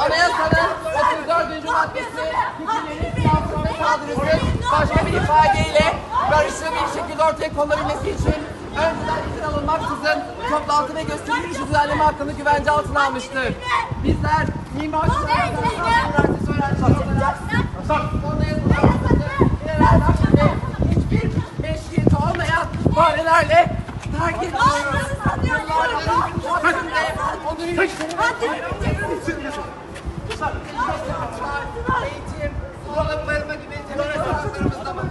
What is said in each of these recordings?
Anayasanın 34. maddesi kişilerin ve saldırısı başka bir ifadeyle barışçıl bir şekilde ortaya konulabilmesi için önceden izin alınmaksızın toplantı ve gösteri yürüyüşü düzenleme hakkını güvence altına almıştır. Bizler Mimar Sinan Üniversitesi öğrencileri olarak Sonra yazılan ve hiçbir meşruiyeti olmayan bahanelerle terk ediyoruz. Yıllardır eğitim, sağlık barınma gibi temel haklarımızda mı?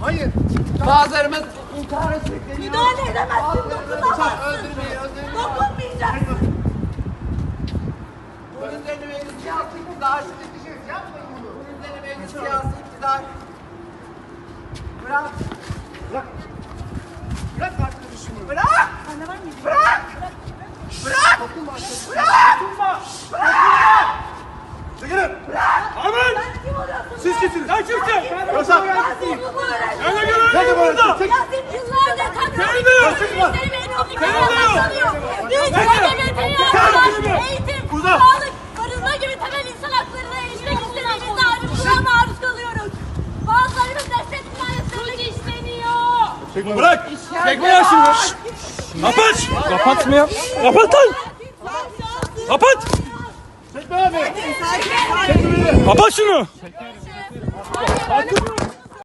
Hayır. Bazılarımız intihara sürükleniyor. Müdahale edemezsin, dokunamazsın. Dokunmayacaksın. Bunun mevcut siyasi iktidar. Bunun üzerine mevcut siyasi iktidar. Bırak. Bırak. Bırak arkadaşımı. Bırak. Bırak. Bırak. Dokunma. Çekilin. Amin. Sen kim oluyorsun? Siz kimsiniz? Sen kimsin? Yasak. Ben sorumlu öğrenciyim. Nerede görüyorsun? Nerede görüyorsun? Çek. Ya sen yıllarca kadın Seni de yok, eğitim çıkma. sistemi ekonomik olarak. LGBT'yi Sen alan kimsin? eğitim, sağlık, barınma gibi temel insan haklarına erişmek istediğimizde ayrımcılığa maruz kalıyoruz. Bazılarımız nefret cinayetlerine işleniyor. Bırak. Çekme ya şimdi. Kapat. Kapatmıyor. Kapat lan. Kapat. Çekme abi. Kapat şunu. Öyle-